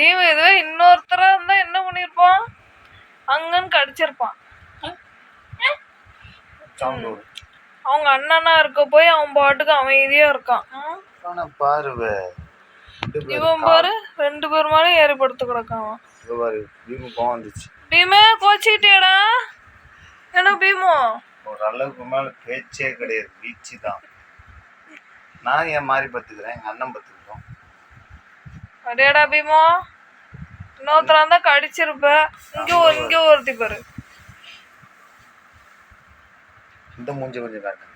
Beam இதுவே இன்னொருத்தரா இருந்தா என்ன பண்ணிருப்பான்? அங்கன்னு கடிச்சிருப்பான். அவங்க அண்ணனா இருக்க போய் அவன் பாட்டுக்கு அமைதியா இருக்கான். பாருவே இவன் பாரு ரெண்டு பேர் மேலே ஏறி படுத்து கிடக்கான். பீமு கோவம் வந்துச்சு. பீமே கோச்சிக்கிட்டேடா ஏன்னா பீமோ? ஒரு அளவுக்கு மேல பேச்சே கிடையாது பீச்சு தான் நான் என் மாதிரி பத்துக்கிறேன் எங்க அண்ணன் பத்துக்கிட்டோம் அடேடா பீமோ இன்னொருத்தரா இருந்தா கடிச்சிருப்ப. இங்க ஒரு இங்க ஒருத்தி பாரு. இந்த மூஞ்ச கொஞ்சம் காட்டேன்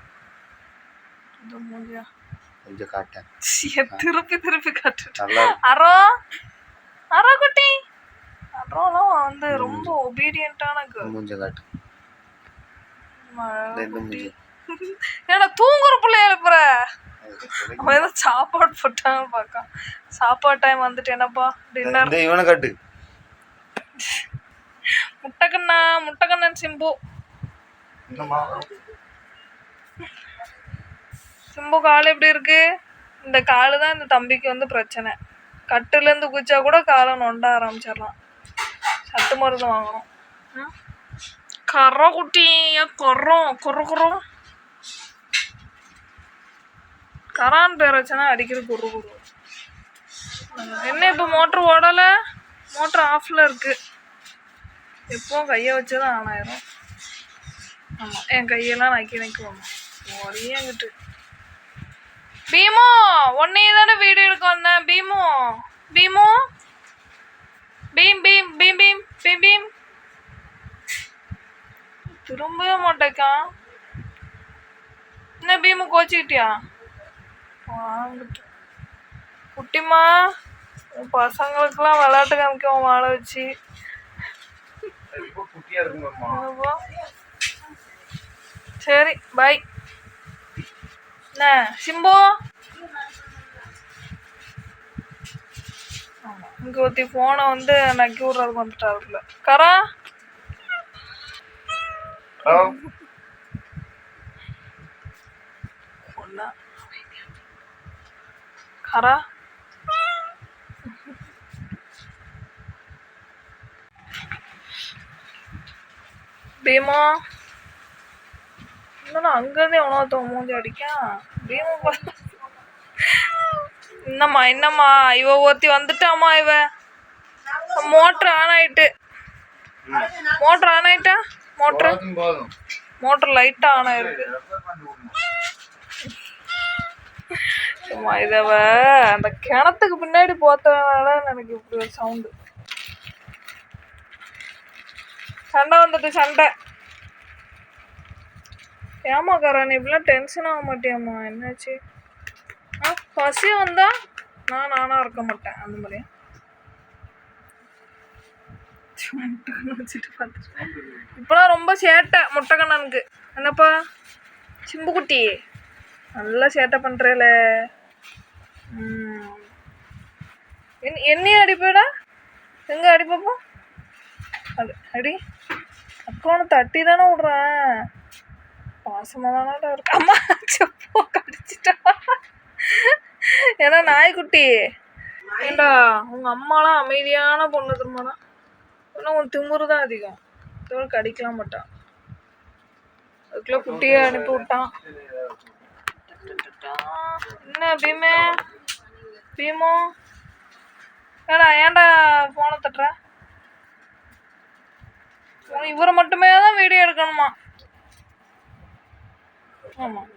இந்த மூஞ்சியா கொஞ்சம் காட்டேன் திருப்பி திருப்பி காட்டு. அரோ அரோ குட்டி. அரோலாம் வந்து ரொம்ப ஒபீடியண்டான இந்த மூஞ்ச காட்டு. ஏன்னா தூங்குற பிள்ளைய எழுப்புற. அவன் ஏதோ சாப்பாடு போட்டாங்க பார்க்கான் சாப்பாடு டைம் வந்துட்டு என்னப்பா? டின்னர் இவனை காட்டு. முட்டைக்கண்ணா முட்டைக்கண்ணன் சிம்பு. சிம்பு கால் எப்படி இருக்கு? இந்த காலு தான் இந்த தம்பிக்கு வந்து பிரச்சனை. கட்டுலேருந்து குச்சா கூட காலை நொண்ட ஆரம்பிச்சிடலாம். சத்து மருந்து வாங்கணும்? கரை குட்டி கொர்றோம்? கொர்ற கொர்றோம் கரான் பேர் அடிக்கிறது அடிக்கிற குரு குரு. என்ன இப்போ மோட்ரு ஓடலை? மோட்ரு ஆஃபில் இருக்கு. எப்பவும் கையை வச்சு தான் ஆன் ஆயிரும் ஆமாம் என் கையெல்லாம் நக்கி நிற்கும் ஒடியாங்கிட்டு பீமோ உன்னையே தானே வீடியோ எடுக்க வந்தேன். பீமோ பீமோ. பீம் பீம் பீம் பீம் பீம் பீம். திரும்பவே மாட்டேக்கான் என்ன பீமு கோச்சிக்கிட்டியா? குட்டிமா உன் பசங்களுக்கெல்லாம் விளையாட்டு காமிக்கவும் வாழ வச்சு? சரி பாய் என்ன சிம்பு? இங்க ஒருத்தி போனை வந்து நக்கி விட்றதுக்கு வந்துட்டாருல கரா? ஹலோ? கரா பீமா. என்னடா அங்கேருந்து ஒருத்தன் மூஞ்சி அடிக்கான் பீமா என்னம்மா என்னம்மா இவ ஒருத்தி வந்துட்டாம்மா இவ. மோட்ரு ஆன் ஆயிட்டு. மோட்ரு ஆன் ஆயிட்டா? மோட்ரு? மோட்ரு லைட்டாக ஆன் ஆயிருக்கு. ஆமா இதவ அந்த கிணத்துக்கு பின்னாடி போத்தனால எனக்கு இப்படி ஒரு சவுண்டு சண்டை வந்துட்டு சண்டை. ஏமா நீ இப்படிலாம் டென்ஷன் ஆக மாட்டியாம்மா? என்னாச்சு? ஆ பசி வந்தா நான் நானா இருக்க மாட்டேன் அந்த மாதிரி. இப்பெல்லாம் பார்த்துட்டு. ரொம்ப சேட்டை முட்டைக்கண்ணனுக்கு. என்னப்பா? சிம்புக்குட்டி. நல்லா சேட்டை பண்ணுறேல என்னையும் அடிப்பேடா? எங்கே அடிப்பப்போ அது அடி அக்கௌண்ட் தட்டி தானே விட்றேன். பாசமாக தானடா இருக்கு. அம்மா செப்போ கடிச்சிட்டா. ஏன்னா நாய்க்குட்டி. ஏண்டா உங்கள் அம்மாலாம் அமைதியான பொண்ணு திரும்பனா ஆனால் உன் திமுரு தான் அதிகம். இதோட கடிக்கலாம் மாட்டான் அதுக்குள்ளே குட்டியை அனுப்பி விட்டான். என்ன அப்படியுமே பீமோ. ஏடா ஏன்டா ஃபோனை தட்டுற? இவரை மட்டுமே தான் வீடியோ எடுக்கணுமா? ஆமாம்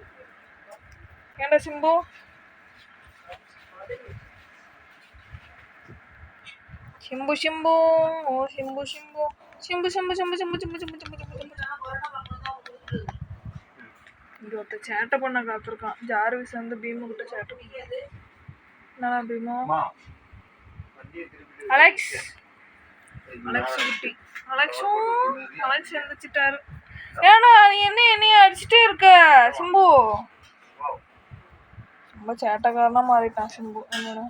ஏன்டா சிம்பு? சிம்பு சிம்பு. ஓ சிம்பு சிம்பு. சிம்பு சிம்பு சிம்பு சிம்பு சிம்பு சிம்பு சிம்பு சிம்பு சிம்பு இங்க ஒருத்த சேட்டை பண்ண காத்திருக்கான். ஜார்விஸ் வந்து பீமு கிட்ட சேட்டை வண்டியை திருப்பி அலெக்ஸ். அலெக்ஸ் குட்டி. அலெக்ஸும் அலெக்ஸ் எழுந்திரிச்சிட்டாரு. ஏடா நீ என்ன என்னைய அடிச்சுட்டே இருக்க சிம்பு? ரொம்ப சேட்டைக்காரனா மாறிட்டான் சிம்பு என்னடா.